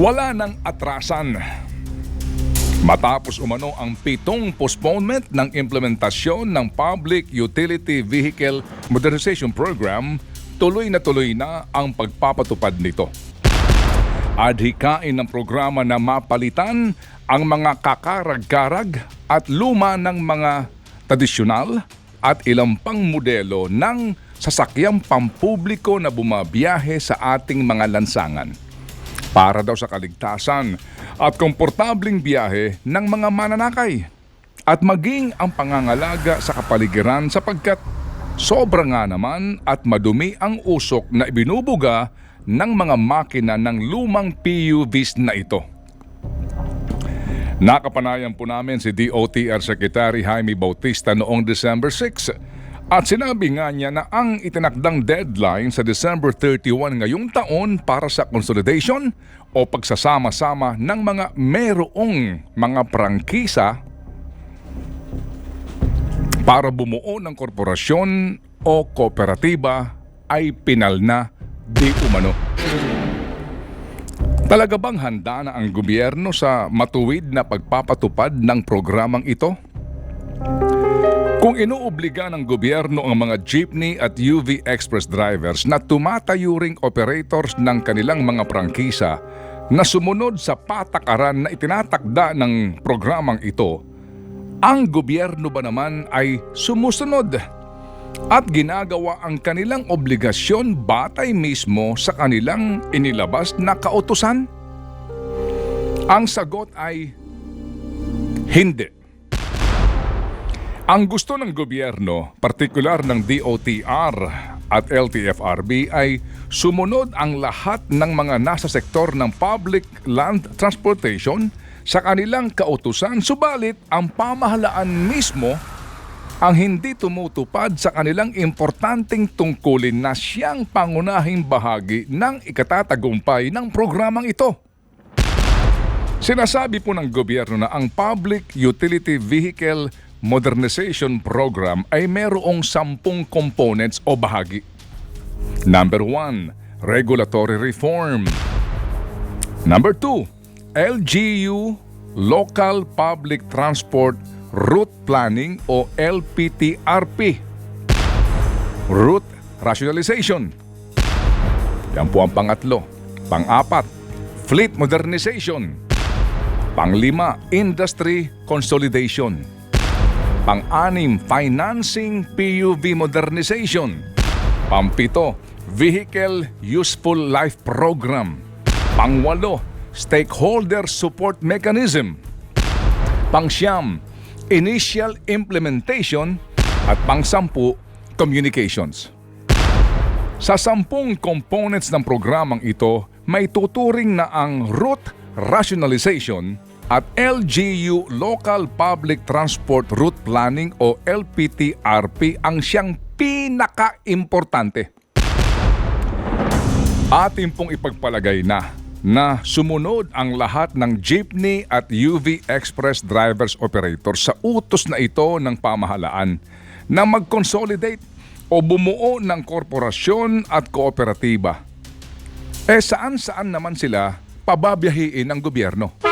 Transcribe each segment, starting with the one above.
Wala nang atrasan. Matapos umano ang pitong postponement ng implementasyon ng Public Utility Vehicle Modernization Program, tuloy na tuloy na ang pagpapatupad nito. Adhikain ng programa na mapalitan ang mga kakarag-karag at luma ng mga tradisyonal at ilang pang modelo ng sasakyang pampubliko na bumabiyahe sa ating mga lansangan para daw sa kaligtasan at komportabling biyahe ng mga mananakay at maging ang pangangalaga sa kapaligiran sapagkat sobra nga naman at madumi ang usok na ibinubuga ng mga makina ng lumang PUVs na ito. Nakapanayan po namin si DOTR Secretary Jaime Bautista noong December 6 at sinabi nga niya na ang itinakdang deadline sa December 31 ngayong taon para sa consolidation o pagsasama-sama ng mga merong mga prangkisa para bumuo ng korporasyon o kooperatiba ay pinal na di umano. Talaga bang handa na ang gobyerno sa matuwid na pagpapatupad ng programang ito? Kung inuobliga ng gobyerno ang mga jeepney at UV express drivers na tumatayo ring operators ng kanilang mga prangkisa na sumunod sa patakaran na itinatakda ng programang ito, ang gobyerno ba naman ay sumusunod at ginagawa ang kanilang obligasyon batay mismo sa kanilang inilabas na kautusan? Ang sagot ay hindi. Ang gusto ng gobyerno, partikular ng DOTR at LTFRB ay sumunod ang lahat ng mga nasa sektor ng public land transportation sa kanilang kautusan subalit ang pamahalaan mismo ang hindi tumutupad sa kanilang importanteng tungkulin na siyang pangunahing bahagi ng ikatatagumpay ng programang ito. Sinasabi po ng gobyerno na ang Public Utility Vehicle Modernization Program ay merong sampung components o bahagi. Number 1, regulatory reform. Number 2, LGU Local Public Transport Route Planning o LPTRP. Route Rationalization. Yan po ang pangatlo. Pang-apat, Fleet Modernization. Pang-lima, Industry Consolidation. Pang-anim, Financing PUV Modernization. Pampito, Vehicle Useful Life Program. Pangwalo, Stakeholder Support Mechanism. Pangsyam, Initial Implementation. At pangsampu, Communications. Sa sampung components ng programang ito, may tuturing na ang route rationalization at LGU Local Public Transport Route Planning o LPTRP ang siyang pinaka-importante. Atin pong ipagpalagay na na sumunod ang lahat ng jeepney at UV Express drivers operators sa utos na ito ng pamahalaan na mag-consolidate o bumuo ng korporasyon at kooperatiba. Eh saan-saan naman sila pababiyahiin ng gobyerno?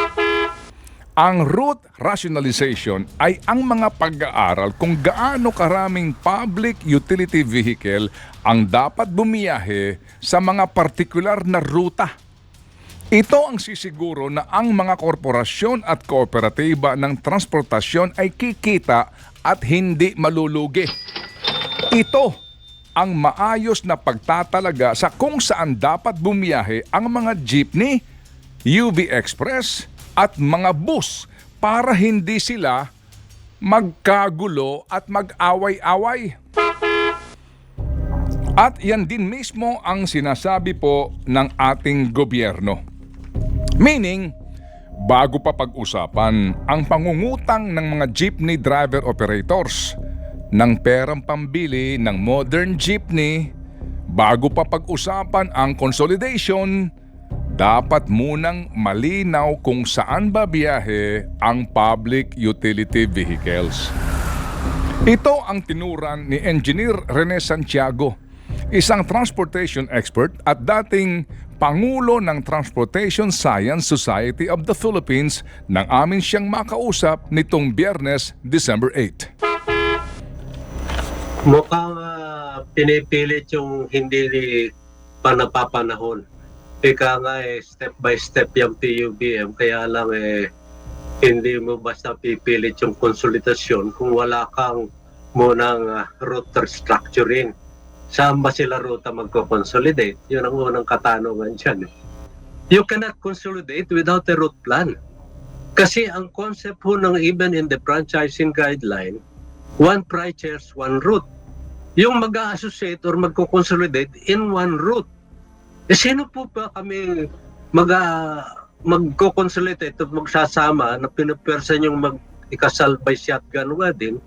Ang route rationalization ay ang mga pag-aaral kung gaano karaming public utility vehicle ang dapat bumiyahe sa mga partikular na ruta. Ito ang sisiguro na ang mga korporasyon at kooperatiba ng transportasyon ay kikita at hindi malulugi. Ito ang maayos na pagtatalaga sa kung saan dapat bumiyahe ang mga jeepney, UV Express, at mga bus para hindi sila magkagulo at mag-away-away. At yan din mismo ang sinasabi po ng ating gobyerno. Meaning, bago pa pag-usapan ang pangungutang ng mga jeepney driver operators ng perang pambili ng modern jeepney, bago pa pag-usapan ang consolidation, dapat munang malinaw kung saan ba biyahe ang public utility vehicles. Ito ang tinuran ni Engineer Rene Santiago isang transportation expert at dating Pangulo ng Transportation Science Society of the Philippines nang amin siyang makausap nitong biyernes, December 8. Mukhang ah, pinipilit yung hindi pa napapanahon. Ika nga eh, step by step yung PUBM, kaya lang eh, hindi mo basta pipilit yung konsolidasyon kung wala kang munang ah, route restructuring. Saan ba sila ruta magko-consolidate? Yun ang unang katanungan dyan. eh. You cannot consolidate without a route plan. Kasi ang concept po ng even in the franchising guideline, one franchise, one route. Yung mag-associate or magko-consolidate in one route. Eh sino po ba kami mag magko-consolidate at magsasama na pinupersan yung mag ikasal by shotgun wedding?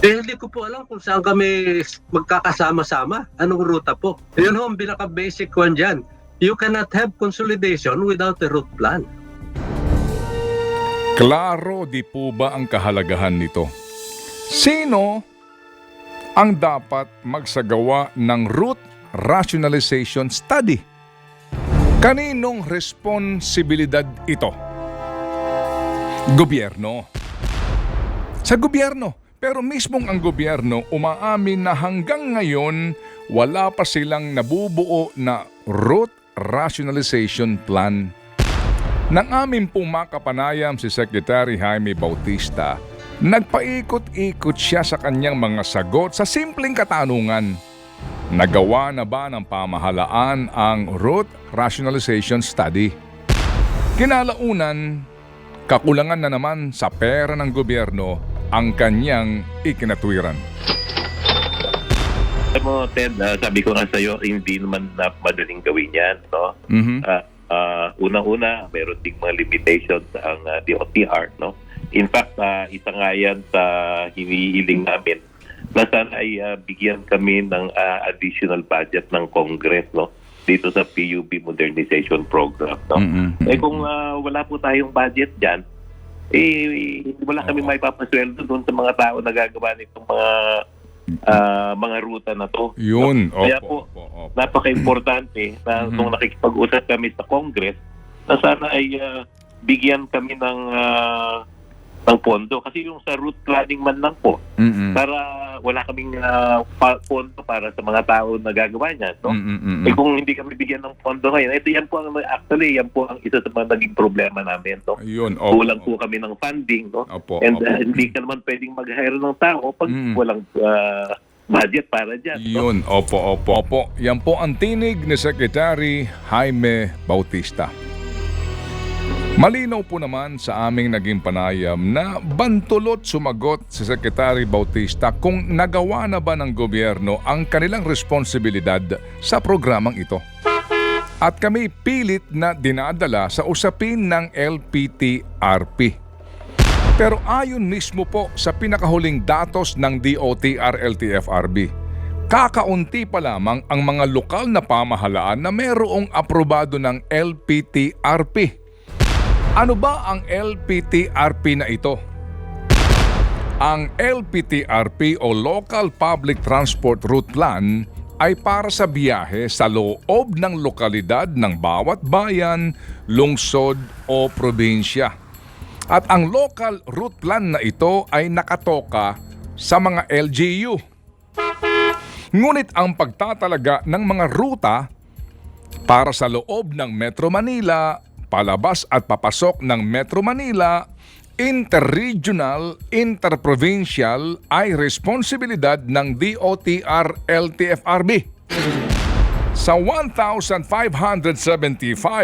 Eh hindi ko po alam kung saan kami magkakasama-sama. Anong ruta po? Yun ho ang pinaka-basic one dyan. You cannot have consolidation without a route plan. Klaro di po ba ang kahalagahan nito? Sino ang dapat magsagawa ng route rationalization study? Kaninong responsibilidad ito? Gobyerno. Sa gobyerno. Pero mismong ang gobyerno umaamin na hanggang ngayon wala pa silang nabubuo na route rationalization plan nang amin pong makapanayam si Secretary Jaime Bautista, nagpaikot-ikot siya sa kanyang mga sagot sa simpleng katanungan. Nagawa na ba ng pamahalaan ang Route Rationalization Study? Kinalaunan, kakulangan na naman sa pera ng gobyerno ang kanyang ikinatwiran. Alam mo, Ted, ah, sabi ko nga sa'yo, hindi naman na madaling gawin yan, no? Mhm. Ah, ah, unang-una, meron ding mga limitations ang ah, DOTR, no? In fact, ah, isa nga yan sa hinihiling namin na sana ay ah, bigyan kami ng ah, additional budget ng Congress, no? Dito sa PUB Modernization Program, no? Mhm. Eh kung ah, wala po tayong budget dyan, eh wala kami may papasweldo doon sa mga tao na gagawa nitong mga ah, mga ruta na to. Yun. Kaya Opo, po, opo, opo. napaka-importante na Mhm. nung nakikipag-usap kami sa Congress na sana ay ah, bigyan kami ng ah, ng pondo kasi yung sa route planning man lang po Mhm. para wala kaming pa- pondo para sa mga tao na gagawa niyan no Mhm, mhm. eh kung hindi kami bigyan ng pondo ngayon ito yan po ang actually yan po ang isa sa mga naging problema namin no Yun. Opo, kulang po kami ng funding no Opo, and opo. ah, hindi ka naman pwedeng mag-hire ng tao pag Mm. walang ah, budget para diyan no? Yun, opo, opo. Opo, yan po ang tinig ni Secretary Jaime Bautista. Malinaw po naman sa aming naging panayam na bantulot sumagot si Secretary Bautista kung nagawa na ba ng gobyerno ang kanilang responsibilidad sa programang ito. At kami pilit na dinadala sa usapin ng LPTRP. Pero ayon mismo po sa pinakahuling datos ng DOTR LTFRB, kakaunti pa lamang ang mga lokal na pamahalaan na mayroong aprobado ng LPTRP. Ano ba ang LPTRP na ito? Ang LPTRP o Local Public Transport Route Plan ay para sa biyahe sa loob ng lokalidad ng bawat bayan, lungsod o probinsya. At ang local route plan na ito ay nakatoka sa mga LGU. Ngunit ang pagtatalaga ng mga ruta para sa loob ng Metro Manila, palabas at papasok ng Metro Manila, interregional, interprovincial ay responsibilidad ng DOTR LTFRB. Sa 1,575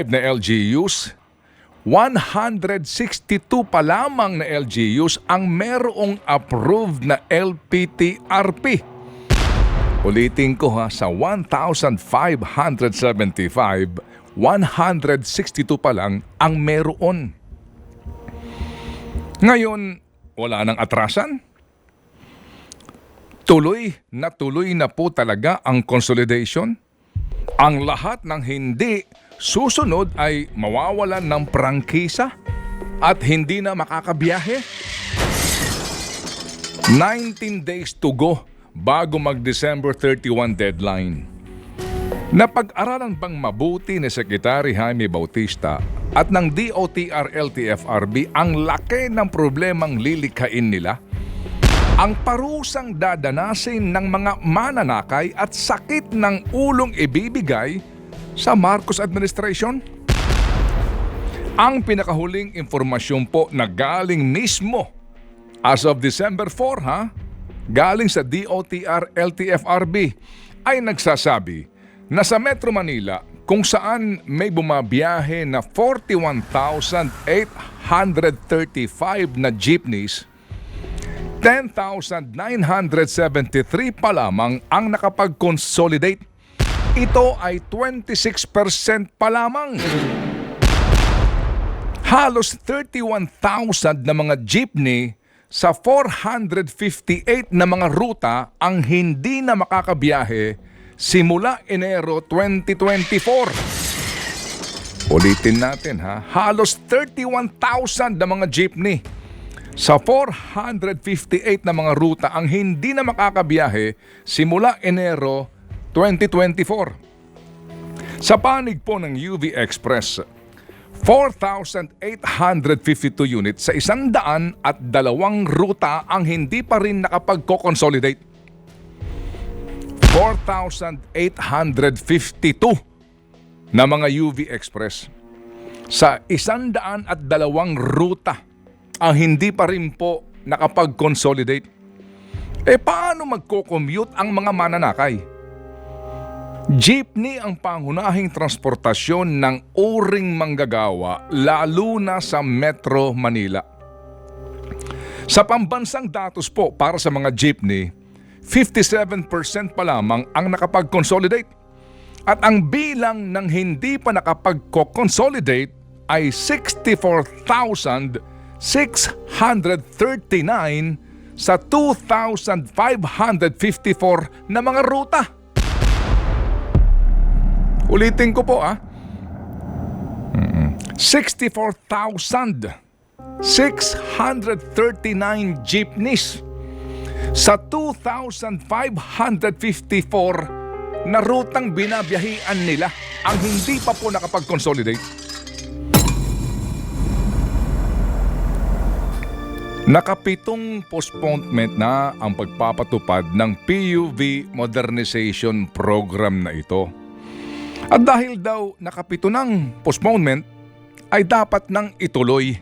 na LGUs, 162 pa lamang na LGUs ang merong approved na LPTRP. Ulitin ko ha, sa 1,575, 162 pa lang ang meron. Ngayon, wala nang atrasan? Tuloy na tuloy na po talaga ang consolidation? Ang lahat ng hindi susunod ay mawawalan ng prangkisa at hindi na makakabiyahe? 19 days to go bago mag-December 31 deadline. Napag-aralan bang mabuti ni Secretary Jaime Bautista at ng DOTR LTFRB ang laki ng problemang lilikhain nila? Ang parusang dadanasin ng mga mananakay at sakit ng ulong ibibigay sa Marcos administration? Ang pinakahuling impormasyon po na galing mismo as of December 4 ha, galing sa DOTR LTFRB ay nagsasabi na sa Metro Manila kung saan may bumabiyahe na 41,835 na jeepneys 10,973 pa lamang ang nakapag-consolidate. Ito ay 26% pa lamang. Halos 31,000 na mga jeepney sa 458 na mga ruta ang hindi na makakabiyahe simula Enero 2024. Ulitin natin ha, halos 31,000 na mga jeepney sa 458 na mga ruta ang hindi na makakabiyahe simula Enero 2024. Sa panig po ng UV Express, 4,852 units sa isang daan at dalawang ruta ang hindi pa rin nakapag-consolidate. 4,852 na mga UV Express sa isang daan at dalawang ruta ang hindi pa rin po nakapag-consolidate. Eh paano magko-commute ang mga mananakay? Jeepney ang pangunahing transportasyon ng uring manggagawa lalo na sa Metro Manila. Sa pambansang datos po para sa mga jeepney, 57% pa lamang ang nakapag-consolidate. At ang bilang ng hindi pa nakapag-consolidate ay 64,000 639 sa 2,554 na mga ruta. Ulitin ko po ah. Mm-mm. 64,639 jeepneys sa 2,554 na rutang binabiyahian nila ang hindi pa po nakapag-consolidate. Nakapitong postponement na ang pagpapatupad ng PUV Modernization Program na ito. At dahil daw nakapito ng postponement, ay dapat nang ituloy.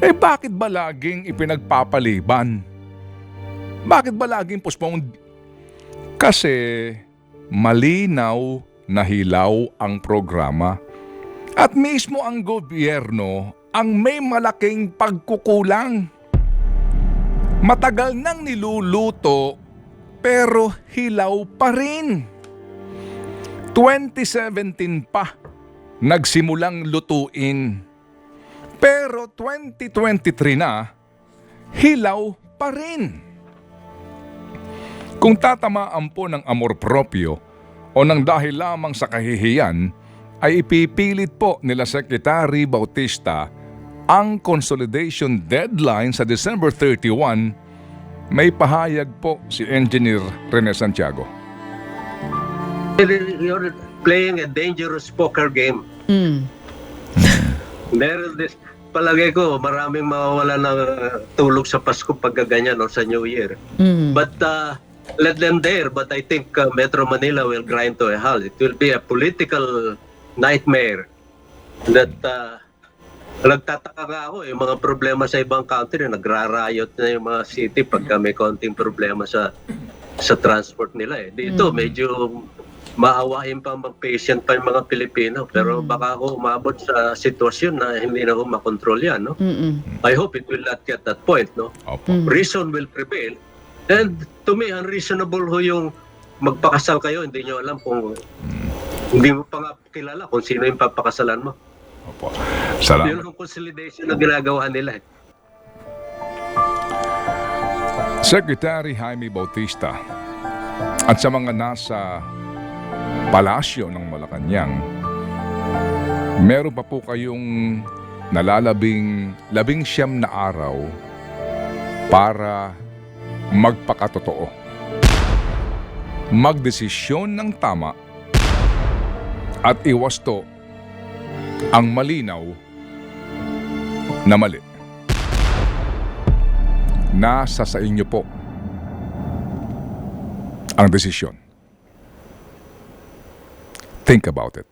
Eh bakit ba laging ipinagpapaliban? Bakit ba laging postponed? Kasi malinaw na hilaw ang programa. At mismo ang gobyerno ang may malaking pagkukulang. Matagal nang niluluto pero hilaw pa rin. 2017 pa nagsimulang lutuin. Pero 2023 na, hilaw pa rin. Kung tatamaan po ng amor propio o ng dahil lamang sa kahihiyan, ay ipipilit po nila Secretary Bautista ang consolidation deadline sa December 31, may pahayag po si Engineer Rene Santiago. You're playing a dangerous poker game. Mm. Meron this, palagay ko, maraming mawawala ng uh, tulog sa Pasko pagkaganyan o sa New Year. Mm. But uh, let them there. But I think uh, Metro Manila will grind to a halt. It will be a political nightmare that uh, nagtataka nga ako yung mga problema sa ibang country nagrarayot na yung mga city pagka may konting problema sa sa transport nila eh. Dito medyo maawain pa mag-patient pa yung mga Pilipino pero baka ako umabot sa sitwasyon na hindi na ako makontrol yan no. Mm-mm. I hope it will not get that point no Opo. reason will prevail. And to me, unreasonable ho yung magpakasal kayo, hindi nyo alam kung hindi mo pa nga kilala kung sino yung papakasalan mo. Opo. Yun Salamat. ang consolidation na ginagawa nila. eh. Secretary Jaime Bautista at sa mga nasa palasyo ng Malacanang, meron pa po kayong nalalabing labing siyam na araw para magpakatotoo. magdesisyon ng tama at iwasto ang malinaw na mali. Nasa sa inyo po ang desisyon. Think about it.